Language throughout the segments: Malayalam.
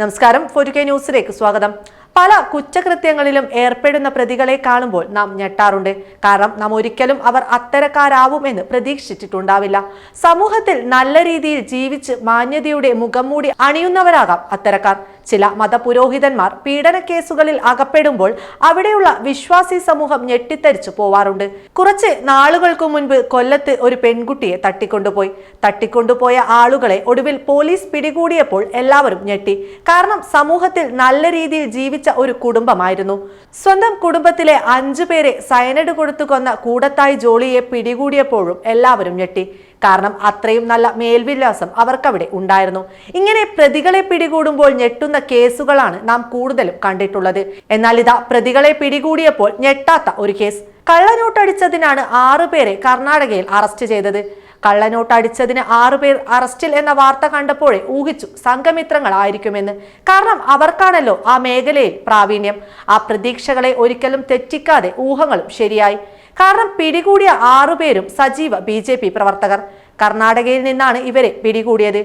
നമസ്കാരം. ഫോർക്കെ ന്യൂസിലേക്ക് സ്വാഗതം. പല കുറ്റകൃത്യങ്ങളിലും ഏർപ്പെടുന്ന പ്രതികളെ കാണുമ്പോൾ നാം ഞെട്ടാറുണ്ട്. കാരണം നാം ഒരിക്കലും അവർ അത്തരക്കാരാവുമെന്ന് പ്രതീക്ഷിച്ചിട്ടുണ്ടാവില്ല. സമൂഹത്തിൽ നല്ല രീതിയിൽ ജീവിച്ച് മാന്യതയുടെ മുഖം മൂടി അണിയുന്നവരാകാം അത്തരക്കാർ. ചില മതപുരോഹിതന്മാർ പീഡന കേസുകളിൽ അകപ്പെടുമ്പോൾ അവിടെയുള്ള വിശ്വാസി സമൂഹം ഞെട്ടിത്തരിച്ചു പോവാറുണ്ട്. കുറച്ച് നാളുകൾക്ക് മുൻപ് കൊല്ലത്ത് ഒരു പെൺകുട്ടിയെ തട്ടിക്കൊണ്ടുപോയി. തട്ടിക്കൊണ്ടുപോയ ആളുകളെ ഒടുവിൽ പോലീസ് പിടികൂടിയപ്പോൾ എല്ലാവരും ഞെട്ടി. കാരണം സമൂഹത്തിൽ നല്ല രീതിയിൽ ജീവിച്ച ഒരു കുടുംബമായിരുന്നു. സ്വന്തം കുടുംബത്തിലെ അഞ്ചു പേരെ സയനഡ് കൊടുത്തു കൊന്ന കൂടത്തായി ജോളിയെ പിടികൂടിയപ്പോഴും എല്ലാവരും ഞെട്ടി. കാരണം അത്രയും നല്ല മേൽവിലാസം അവർക്കവിടെ ഉണ്ടായിരുന്നു. ഇങ്ങനെ പ്രതികളെ പിടികൂടുമ്പോൾ ഞെട്ടുന്ന കേസുകളാണ് നാം കൂടുതലും കണ്ടിട്ടുള്ളത്. എന്നാൽ ഇതാ പ്രതികളെ പിടികൂടിയപ്പോൾ ഞെട്ടാത്ത ഒരു കേസ്. കള്ളനോട്ടടിച്ചതിനാണ് ആറുപേരെ കർണാടകയിൽ അറസ്റ്റ് ചെയ്തത്. കള്ളനോട്ട് അടിച്ചതിന് ആറുപേർ അറസ്റ്റിൽ എന്ന വാർത്ത കണ്ടപ്പോഴേ ഊഹിച്ചു സംഘമിത്രങ്ങളായിരിക്കുമെന്ന്. കാരണം അവർക്കാണല്ലോ ആ മേഖലയിൽ പ്രാവീണ്യം. ആ പ്രതീക്ഷകളെ ഒരിക്കലും തെറ്റിക്കാതെ ഊഹങ്ങളും ശരിയായി. കാരണം പിടികൂടിയ ആറുപേരും സജീവ ബി പ്രവർത്തകർ. കർണാടകയിൽ നിന്നാണ് ഇവരെ പിടികൂടിയത്.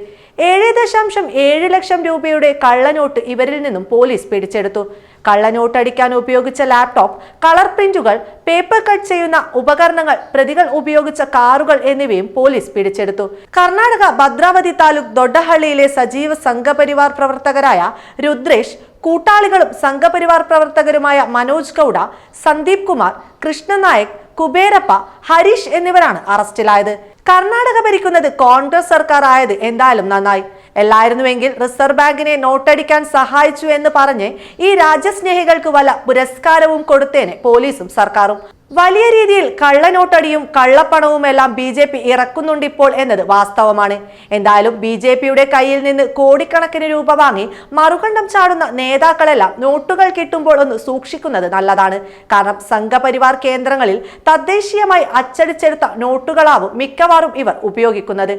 ഏഴ് ദശാംശം ഏഴ് ലക്ഷം രൂപയുടെ കള്ളനോട്ട് ഇവരിൽ നിന്നും പോലീസ് പിടിച്ചെടുത്തു. കള്ളനോട്ട് അടിക്കാൻ ഉപയോഗിച്ച ലാപ്ടോപ്പ് കളർ പ്രിന്റുകൾ പേപ്പർ കട്ട് ചെയ്യുന്ന ഉപകരണങ്ങൾ പ്രതികൾ ഉപയോഗിച്ച കാറുകൾ എന്നിവയും പോലീസ് പിടിച്ചെടുത്തു. കർണാടക ഭദ്രാവതി താലൂക്ക് ദൊഡ്ഡഹള്ളിയിലെ സജീവ സംഘപരിവാർ പ്രവർത്തകരായ രുദ്രേഷ് കൂട്ടാളികളും സംഘപരിവാർ പ്രവർത്തകരുമായ മനോജ് ഗൌഡ സന്ദീപ് കുമാർ കൃഷ്ണനായക് കുബേരപ്പ ഹരീഷ് എന്നിവരാണ് അറസ്റ്റിലായത്. കർണാടക ഭരിക്കുന്നത് കോൺഗ്രസ് സർക്കാർ ആയത് എന്തായാലും നന്നായി. എല്ലായിരുന്നുവെങ്കിൽ റിസർവ് ബാങ്കിനെ നോട്ടടിക്കാൻ സഹായിച്ചു എന്ന് പറഞ്ഞ് ഈ രാജ്യസ്നേഹികൾക്ക് വല്ല പുരസ്കാരവും കൊടുത്തേനെ പോലീസും സർക്കാരും. വലിയ രീതിയിൽ കള്ളനോട്ടടിയും കള്ളപ്പണവും എല്ലാം ബി ജെ പി ഇറക്കുന്നുണ്ട് ഇപ്പോൾ എന്നത് വാസ്തവമാണ്. എന്തായാലും ബി ജെ പിയുടെ കയ്യിൽ നിന്ന് കോടിക്കണക്കിന് രൂപ വാങ്ങി മറുകണ്ഠം ചാടുന്ന നേതാക്കളെല്ലാം നോട്ടുകൾ കിട്ടുമ്പോൾ ഒന്ന് സൂക്ഷിക്കുന്നത് നല്ലതാണ്. കാരണം സംഘപരിവാർ കേന്ദ്രങ്ങളിൽ തദ്ദേശീയമായി അച്ചടിച്ചെടുത്ത നോട്ടുകളാവും മിക്കവാറും ഇവർ ഉപയോഗിക്കുന്നത്.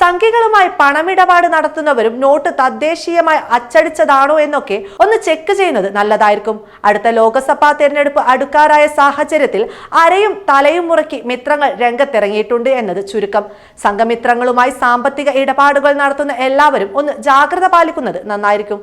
സംഖ്യകളുമായി പണമിടപാട് നടത്തുന്നവരും നോട്ട് തദ്ദേശീയമായി അച്ചടിച്ചതാണോ എന്നൊക്കെ ഒന്ന് ചെക്ക് ചെയ്യുന്നത് നല്ലതായിരിക്കും. അടുത്ത ലോക്സഭാ തെരഞ്ഞെടുപ്പ് അടുക്കാറായ സാഹചര്യത്തിൽ അരയും തലയും മുറക്കി മിത്രങ്ങൾ രംഗത്തിറങ്ങിയിട്ടുണ്ട് എന്നത് ചുരുക്കം. സംഘമിത്രങ്ങളുമായി സാമ്പത്തിക ഇടപാടുകൾ നടത്തുന്ന എല്ലാവരും ഒന്ന് ജാഗ്രത പാലിക്കുന്നത് നന്നായിരിക്കും.